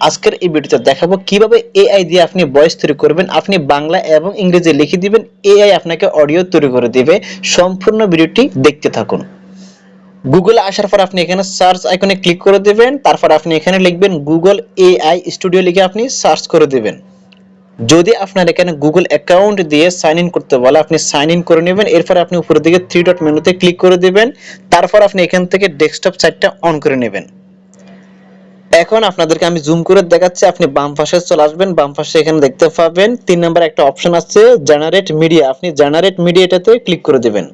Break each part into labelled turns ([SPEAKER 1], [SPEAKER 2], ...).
[SPEAKER 1] আজকের এই ভিডিওতে দেখাবো কীভাবে এআই দিয়ে আপনি ভয়েস তৈরি করবেন, আপনি বাংলা এবং ইংরেজি লিখে দিবেন এআই আপনাকে অডিও তৈরি করে দিবে। সম্পূর্ণ ভিডিওটি দেখতে থাকুন। গুগলে আসার পর আপনি এখানে সার্চ আইকনে ক্লিক করে দিবেন, তারপর আপনি এখানে লিখবেন গুগল এআই স্টুডিও লিখে আপনি সার্চ করে দিবেন। যদি আপনার এখানে গুগল অ্যাকাউন্ট দিয়ে সাইন ইন করতে বলে, আপনি সাইন ইন করে নেবেন, এরপর আপনি উপরের দিকে থ্রি ডট মেনুতে ক্লিক করে দিবেন, তারপর আপনি এখান থেকে ডেস্কটপ সাইটটা অন করে নেবেন। এখন আপনাদেরকে আমি জুম করে দেখাচ্ছি, আপনি বাম পাশে চলে আসবেন, বাম পাশে এখানে দেখতে পাবেন, তিন নম্বর একটা অপশন আছে জেনারেট মিডিয়া আপনি জেনারেট মিডিয়াটাতে ক্লিক করে দিবেন।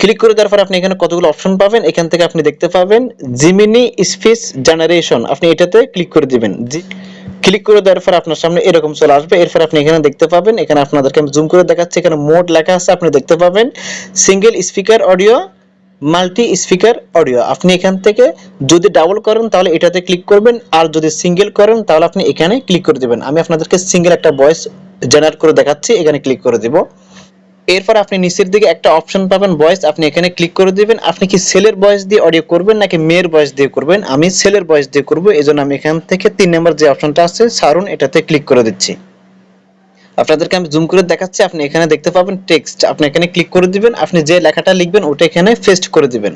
[SPEAKER 1] ক্লিক করে দেওয়ার পর আপনি এখানে কতগুলো অপশন পাবেন, এখান থেকে আপনি দেখতে পাবেন জিমিনি স্পিচ জেনারেশন আপনি এটাতে ক্লিক করে দিবেন। ক্লিক করে দেওয়ার পর আপনার সামনে এরকম চলে আসবে, এরপর আপনি এখানে দেখতে পাবেন, এখানে আপনাদেরকে আমি জুম করে দেখাচ্ছি, এখানে মোড লেখা আছে, আপনি দেখতে পাবেন single speaker audio multi speaker audio আপনি এখান থেকে যদি ডাবল করেন, তাহলে এটাতে ক্লিক করবেন। আর যদি সিঙ্গেল করেন, তাহলে আপনি এখানে ক্লিক করে দিবেন। আমি আপনাদেরকে সিঙ্গেল একটা ভয়েস জেনারেট করে দেখাচ্ছি, এখানে ক্লিক করে দিব। এরপর আপনি নিচের দিকে একটা অপশন পাবেন ভয়েস আপনি এখানে ক্লিক করে দিবেন। আপনি কি সেলের ভয়েস দিয়ে অডিও করবেন, নাকি মেয়ের ভয়েস দিয়ে করবেন? আমি সেলের ভয়েস দিয়ে করব, এজন্য আমি এখান থেকে তিন নম্বর যে অপশনটা আছে, সারুন, এটাতে ক্লিক করে দিচ্ছি। আপনাদেরকে আমি জুম করে দেখাচ্ছি, আপনি এখানে দেখতে পাবেন টেক্সট আপনি এখানে ক্লিক করে দিবেন, আপনি যে লেখাটা লিখবেন ওটা এখানে পেস্ট করে দিবেন।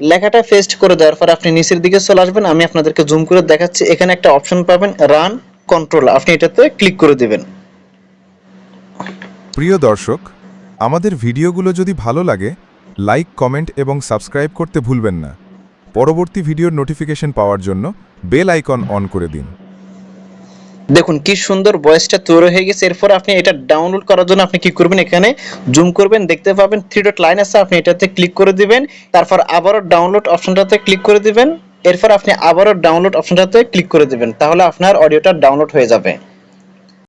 [SPEAKER 1] লেখাটা পেস্ট করে দেওয়ার পর আপনি নিচের দিকে চলে আসবেন, আমি আপনাদেরকে জুম করে দেখাচ্ছি। এখানে একটা অপশন পাবেন রান কন্ট্রোল আপনি এটাতে ক্লিক করে দিবেন।
[SPEAKER 2] প্রিয় দর্শক, আমাদের ভিডিওগুলো যদি ভালো লাগে লাইক কমেন্ট এবং সাবস্ক্রাইব করতে ভুলবেন না। পরবর্তী ভিডিওর নোটিফিকেশন পাওয়ার জন্য বেল আইকন অন করে দিন।
[SPEAKER 1] দেখুন, কি সুন্দর ভয়েসটা তৈরি হয়ে গেছে। এরপর আপনি এটা ডাউনলোড করার জন্য আপনি কি করবেন? এখানে জুম করবেন, দেখতে পাবেন থ্রি ডট লাইন আছে, আপনি এটাতে ক্লিক করে দিবেন। তারপর আবারও ডাউনলোড অপশনটাতে ক্লিক করে দিবেন। এরপর আপনি আবারও ডাউনলোড অপশনটাতে ক্লিক করে দিবেন। তাহলে আপনার অডিওটা ডাউনলোড হয়ে যাবে।